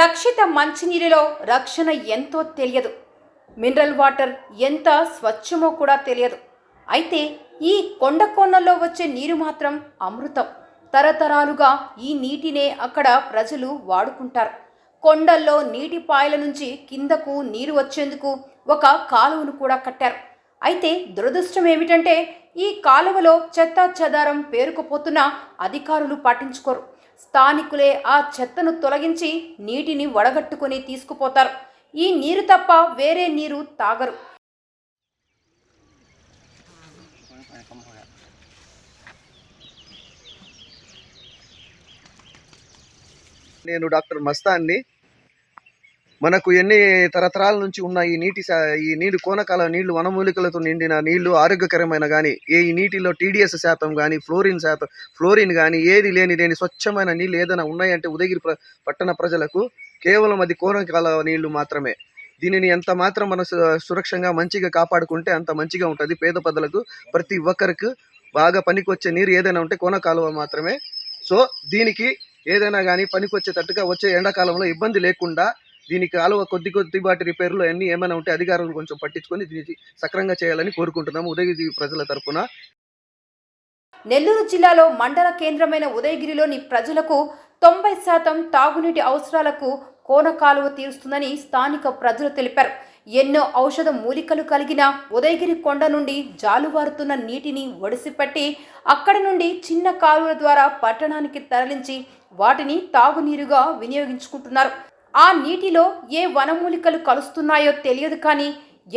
రక్షిత మంచినీటిలో రక్షణ ఎంతో తెలియదు. మినరల్ వాటర్ ఎంత స్వచ్ఛమో కూడా తెలియదు. అయితే ఈ కొండ కోనల్లో వచ్చే నీరు మాత్రం అమృతం. తరతరాలుగా ఈ నీటినే అక్కడ ప్రజలు వాడుకుంటారు. కొండల్లో నీటి పాయల నుంచి కిందకు నీరు వచ్చేందుకు ఒక కాలువను కూడా కట్టారు. అయితే దురదృష్టం ఏమిటంటే ఈ కాలువలో చెత్త చెదారం పేరుకుపోతున్నా అధికారులు పాటించుకోరు స్థానికులే ఆ చెత్తను తొలగించి నీటిని వడగట్టుకుని తీసుకుపోతారు. ఈ నీరు తప్ప వేరే నీరు తాగరు. నేను డాక్టర్ మస్తాన్ని మనకు ఎన్ని తరతరాల నుంచి ఉన్న ఈ నీటి ఈ నీరు కోనకాల నీళ్ళు వనమూలికలతో నిండిన నీళ్ళు ఆరోగ్యకరమైన కానీ ఏ ఈ నీటిలో టీడీఎస్ శాతం కానీ ఫ్లోరిన్ శాతం ఫ్లోరిన్ కానీ ఏది లేని లేని స్వచ్ఛమైన నీళ్ళు ఏదైనా ఉన్నాయంటే ఉదయగిరి ప్ర- పట్టణ ప్రజలకు కేవలం అది కోనకాల నీళ్ళు మాత్రమే. దీనిని ఎంత మాత్రం మన సు- సురక్షంగా మంచిగా కాపాడుకుంటే అంత మంచిగా ఉంటుంది. పేద ప్రజలకు ప్రతి ఒక్కరికి బాగా పనికొచ్చే నీరు ఏదైనా ఉంటే కోన కాలువ మాత్రమే. సో దీనికి ఏదైనా కానీ పనికొచ్చేటట్టుగా వచ్చే ఎండాకాలంలో ఇబ్బంది లేకుండా దీనికి కాలువ కొద్ది కొద్దిపాటి రిపేర్లు అన్ని ఏమైనా ఉంటే అధికారులు కొంచెం పట్టించుకొని దీనికి సక్రంగా చేయాలని కోరుకుంటున్నాము. ఉదయగిరి ప్రజల తరఫున నెల్లూరు జిల్లాలో మండల కేంద్రమైన ఉదయగిరిలోని ప్రజలకు తొంభై శాతం తాగునీటి అవసరాలకు కోన కాలువ తీరుస్తుందని స్థానిక ప్రజలు తెలిపారు. ఎన్నో ఔషధ మూలికలు కలిగిన ఉదయగిరి కొండ నుండి జాలువారుతున్న నీటిని ఒడిసిపెట్టి అక్కడి నుండి చిన్న కాలువల ద్వారా పట్టణానికి తరలించి వాటిని తాగునీరుగా వినియోగించుకుంటున్నారు. ఆ నీటిలో ఏ వనమూలికలు కలుస్తున్నాయో తెలియదు కానీ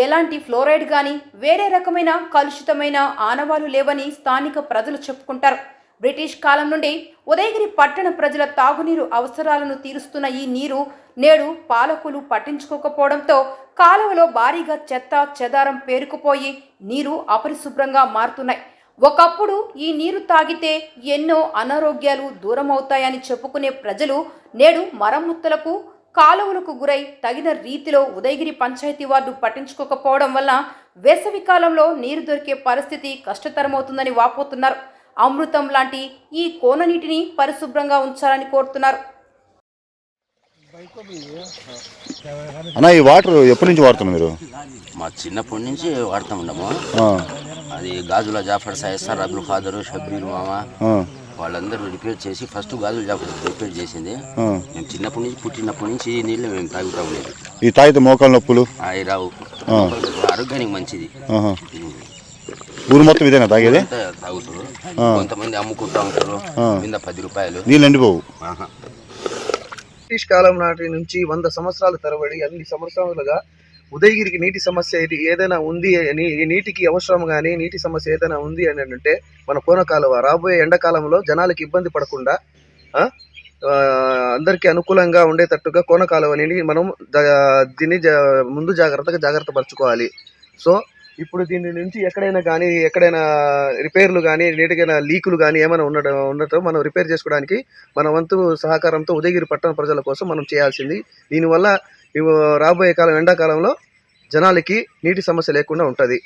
ఎలాంటి ఫ్లోరైడ్ కానీ వేరే రకమైన కలుషితమైన ఆనవాలు లేవని స్థానిక ప్రజలు చెప్పుకుంటారు. బ్రిటిష్ కాలం నుండి ఉదయగిరి పట్టణ ప్రజల తాగునీరు అవసరాలను తీరుస్తున్న ఈ నీరు నేడు పాలకులు పట్టించుకోకపోవడంతో కాలువలో భారీగా చెత్త చెదారం పేరుకుపోయి నీరు అపరిశుభ్రంగా మారుతున్నాయి. ఒకప్పుడు ఈ నీరు తాగితే ఎన్నో అనారోగ్యాలు దూరమవుతాయని చెప్పుకునే ప్రజలు నేడు మరమ్మతులకు కాలువలకు గురై తగిన రీతిలో ఉదయగిరి పంచాయతీ వార్డు పట్టించుకోకపోవడం వల్ల వేసవి కాలంలో నీరు దొరికే పరిస్థితి కష్టతరమవుతుందని వాపోతున్నారు. అమృతం లాంటి ఈ కోన నీటిని పరిశుభ్రంగా ఉంచాలని కోరుతున్నారు. అన్న ఈ వాటర్ ఎప్పటి నుంచి వాడుతున్నారు మీరు? మా చిన్నప్పటి నుంచి వాడుతూ ఉన్నాము. ఆ, అది గాజుల జాఫర్ సాయసార్ అబ్దుల్ ఖాదర్ షబ్బీర్ మామ వాళ్ళందరూ రిపేర్ చేసి ఫస్ట్ గాజుల జాఫర్ రిపేర్ చేసింది. మేము చిన్నప్పటి నుంచి పుట్టినప్పటి నుంచి ఈ నీళ్ళు మేము తాగుతూ ఉండేది. ఈ తాగితే మోకాలు నొప్పులు? అవి రావు. ఆరోగ్యానికి మంచిది. ఊరు మొత్తం ఇదేనా తాగేది? తాగుతారు. కొంతమంది అమ్ముకుంటా ఉంటారు. కింద పది రూపాయలు. నీళ్ళు ఎండిపోవు. ఆహా. బ్రిటిష్ కాలం నాటి నుంచి వంద సంవత్సరాల తరబడి అన్ని సంవత్సరాలుగా ఉదయగిరికి నీటి సమస్య ఇది ఏదైనా ఉంది అని నీటికి అవసరం కానీ నీటి సమస్య ఏదైనా ఉంది అని అంటే మన కోన కాలువ రాబోయే ఎండాకాలంలో జనాలకు ఇబ్బంది పడకుండా అందరికీ అనుకూలంగా ఉండేటట్టుగా కోనకాలువని మనం దీన్ని జా- ముందు జాగ్రత్తగా జాగ్రత్త పరచుకోవాలి. సో ఇప్పుడు దీని నుంచి ఎక్కడైనా కానీ ఎక్కడైనా రిపేర్లు కానీ నీటికైనా లీకులు కానీ ఏమైనా ఉండడం ఉండటం మనం రిపేర్ చేసుకోవడానికి మన వంతు సహకారంతో ఉదయగిరి పట్టణ ప్రజల కోసం మనం చేయాల్సింది. దీనివల్ల రాబోయే కాలం ఎండాకాలంలో జనాలకి నీటి సమస్య లేకుండా ఉంటుంది.